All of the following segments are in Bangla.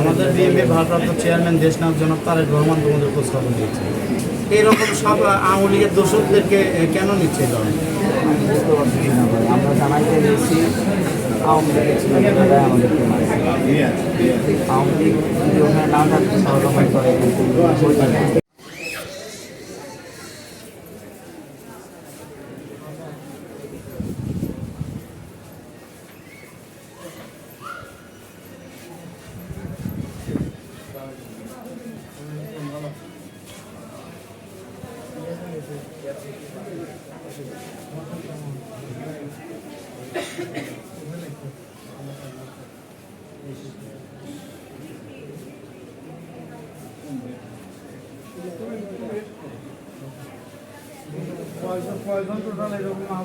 আমাদের বিএনপি ভারপ্রাপ্ত চেয়ারম্যান দেশনাথ জনাব তারেক রহমান তোমাদের খোঁজ খবর দিয়েছে। এইরকম সব আওয়ামী লীগের দোষকদেরকে কেন নিচ্ছে দল? বুঝতে পারছি না আমরা জানাইতে দিয়েছি আওয়ামী লীগের ছেলেমেয়েরা আমাদেরকে মারে আওয়ামী লীগ যদি ওখানে না থাকতে সহজ করে কিন্তু হইতো না।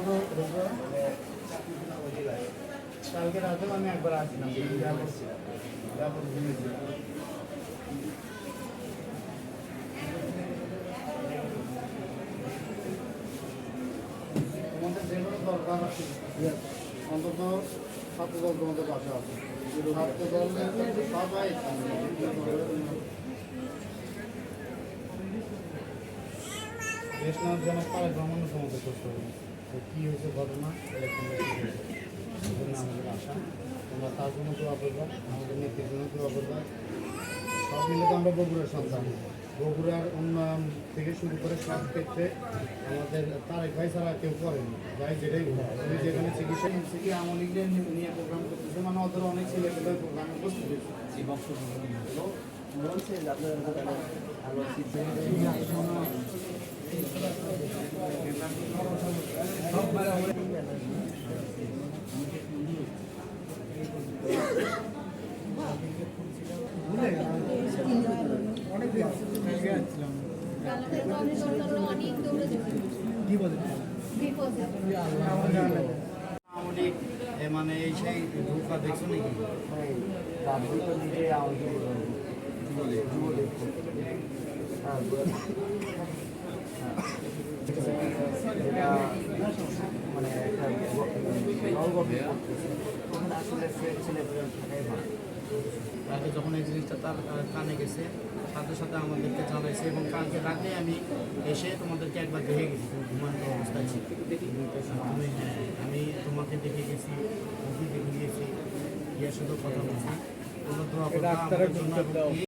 কালকে রাতেও আমি একবার আসলাম তোমাদের যেগুলো দরকার আছে অন্তত ছাত্র দল তোমাদের পাশে আছে দলের সবাই দেশনাথ জনক তারেক রহমানের তোমাদের খোঁজ করবে তো কী হয়েছে ঘটনা? ইলেকশন জন্য আমাদের আশা তোমরা তার জন্য দোয়া করবা আমাদের নেত্রীর জন্য দোয়া করবা। সব মিলে তো আমরা বগুড়ার সন্তান। বগুড়ার উন্নয়ন থেকে শুরু করে সব ক্ষেত্রে আমাদের তারেক ভাই ছাড়া কেউ করেনি ভাই যেটাই উনি যেখানে চিকিৎসা নিচ্ছে কি ইংল্যান্ড নিয়ে প্রোগ্রাম করতেছে? মানে ওদের অনেক ছেলে প্রোগ্রামে উপস্থিত হয়েছে। কালকে কংগ্রেস সরকারও অনেক দৌড়ে কি বলে বিপদে আওয়ামী লীগ এ মানে এই সেই ধোকা দেখছ নাকি হ্যাঁ মানে একটা তাকে যখন এই জিনিসটা তার কানে গেছে সাথে সাথে আমাদেরকে জানাইছে এবং কালকে রাতে আমি এসে তোমাদেরকে একবার দেখে গেছি তুমি ঘুমান্ত অবস্থায় ছিল। তুমি হ্যাঁ আমি তোমাকে দেখে গেছি দেখে গেছি ইয়ার সাথে কথা বলছি। তোমরা দোয়া আপনার আমাদের জন্য